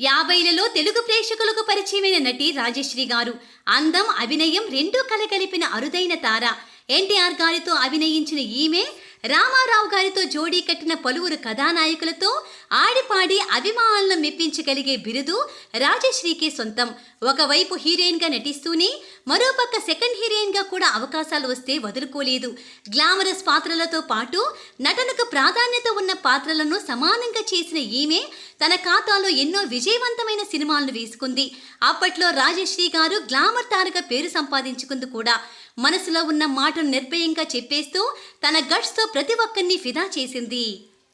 యాభైలలో తెలుగు ప్రేక్షకులకు పరిచయమైన నటి రాజశ్రీ గారు అందం అభినయం రెండూ కలగలిపిన అరుదైన తార. ఎన్టీఆర్ గారితో అభినయించిన ఈమె రామారావు గారితో జోడీ కట్టిన పలువురు కథానాయకులతో ఆడిపాడి అభిమానులను మెప్పించగలిగే బిరుదు రాజశ్రీకి సొంతం. ఒకవైపు హీరోయిన్గా నటిస్తూనే మరోపక్క సెకండ్ హీరోయిన్గా కూడా అవకాశాలు వస్తే వదులుకోలేదు. గ్లామరస్ పాత్రలతో పాటు నటనకు ప్రాధాన్యత ఉన్న పాత్రలను సమానంగా చేసిన ఈమె తన ఖాతాలో ఎన్నో విజయవంతమైన సినిమాలను వేసుకుంది. అప్పట్లో రాజశ్రీ గారు గ్లామర్ తారగా పేరు సంపాదించుకుంది కూడా. మనసులో ఉన్న మాటను నిర్భయంగా చెప్పేస్తూ తన గట్స్తో ప్రతి ఒక్కరిని ఫిదా చేసింది.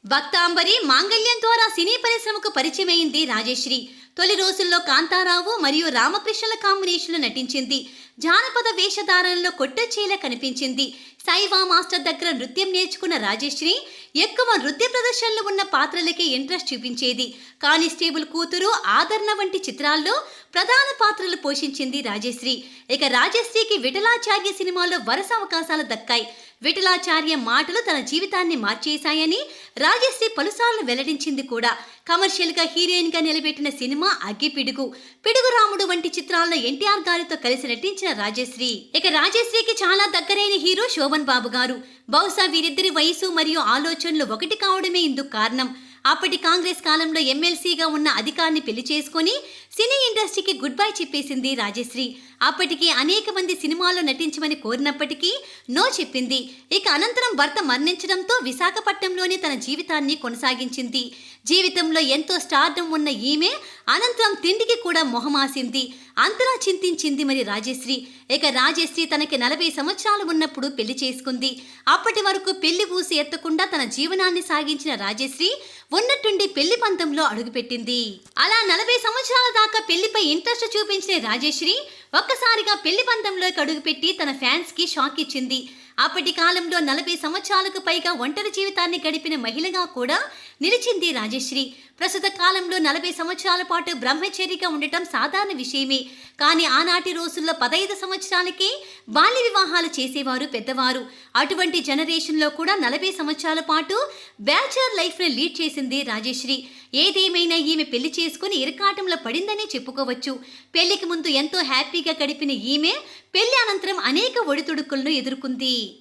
భక్తాంబరి మాంగళ్యం ద్వారా సినీ పరిశ్రమకు పరిచయమైంది రాజేశ్రీ. తొలి రోజుల్లో కాంతారావు మరియు రామకృష్ణల కాంబినేషన్లో నటించింది. జానపద వేషధారణలో కొట్టొచ్చేలా కనిపించింది. సైవా మాస్టర్ దగ్గర నృత్యం నేర్చుకున్న రాజశ్రీ ఎక్కువ నృత్య ప్రదర్శనలు ఉన్న పాత్రలకే ఇంట్రెస్ట్ చూపించేది. కానిస్టేబుల్ కూతురు ఆదరణ వంటి చిత్రాల్లో ప్రధాన పాత్రలు పోషించింది రాజేశ్రీ. ఇక రాజశ్రీకి విఠలాచార్య సినిమాలో వరుస అవకాశాలు దక్కాయి. విఠలాచార్య మాటలు తన జీవితాన్ని మార్చేశాయని రాజశ్రీ పలుసార్లు వెల్లడించింది కూడా. కమర్షియల్గా హీరోయిన్గా నిలబెట్టిన సినిమా అగ్గిపిడుగు పిడుగు రాముడు వంటి చిత్రాల్లో ఎన్టీఆర్ గారితో కలిసి నటించిన రాజశ్రీ. ఇక రాజశ్రీకి చాలా దగ్గరైన హీరో శోభన్ బాబు గారు. బహుశా వీరిద్దరి వయసు మరియు ఆలోచనలు ఒకటి కావడమే ఇందుకు కారణం. అప్పటి కాంగ్రెస్ కాలంలో ఎమ్మెల్సీగా ఉన్న అధికారిని పెళ్ళి చేసుకొని సినీ ఇండస్ట్రీకి గుడ్ బై చెప్పేసింది రాజశ్రీ. అప్పటికి అనేక మంది సినిమాల్లో నటించమని కోరినప్పటికీ నో చెప్పింది. ఇక అనంతరం భర్త మరణించడంతో విశాఖపట్నంలోనే తన జీవితాన్ని కొనసాగించింది. జీవితంలో ఎంతో స్టార్డం ఉన్న ఈమె అనంతరం తిండికి కూడా మొహమాసింది. అంతలా చింతించింది మరి రాజశ్రీ. ఇక రాజశ్రీ తనకి నలభై సంవత్సరాలు ఉన్నప్పుడు పెళ్ళి చేసుకుంది. అప్పటి వరకు పెళ్ళి ఊసి ఎత్తకుండా తన జీవనాన్ని సాగించిన రాజశ్రీ ఉన్నట్టుండి పెళ్ళి పంతంలో అడుగుపెట్టింది. అలా నలభై సంవత్సరాల దాకా పెళ్ళిపై ఇంట్రెస్ట్ చూపించిన రాజశ్రీ ఒక్కసారిగా పెళ్ళి పందంలోకి అడుగుపెట్టి తన ఫ్యాన్స్కి షాక్ ఇచ్చింది. అప్పటి కాలంలో నలభై సంవత్సరాలకు పైగా ఒంటరి జీవితాన్ని గడిపిన మహిళగా కూడా నిలిచింది రాజశ్రీ. ప్రస్తుత కాలంలో నలభై సంవత్సరాల పాటు బ్రహ్మచర్యగా ఉండటం సాధారణ విషయమే. కానీ ఆనాటి రోజుల్లో పదహైదు సంవత్సరాలకే బాల్య వివాహాలు చేసేవారు పెద్దవారు. అటువంటి జనరేషన్లో కూడా నలభై సంవత్సరాల పాటు బ్యాచులర్ లైఫ్ని లీడ్ చేసింది రాజేశ్రీ. ఏదేమైనా ఈమె పెళ్ళి చేసుకుని ఇరకాటంలో పడిందనే చెప్పుకోవచ్చు. పెళ్ళికి ముందు ఎంతో హ్యాపీగా గడిపిన ఈమె పెళ్ళి అనంతరం అనేక ఒడిదుడుకులను ఎదుర్కొంది.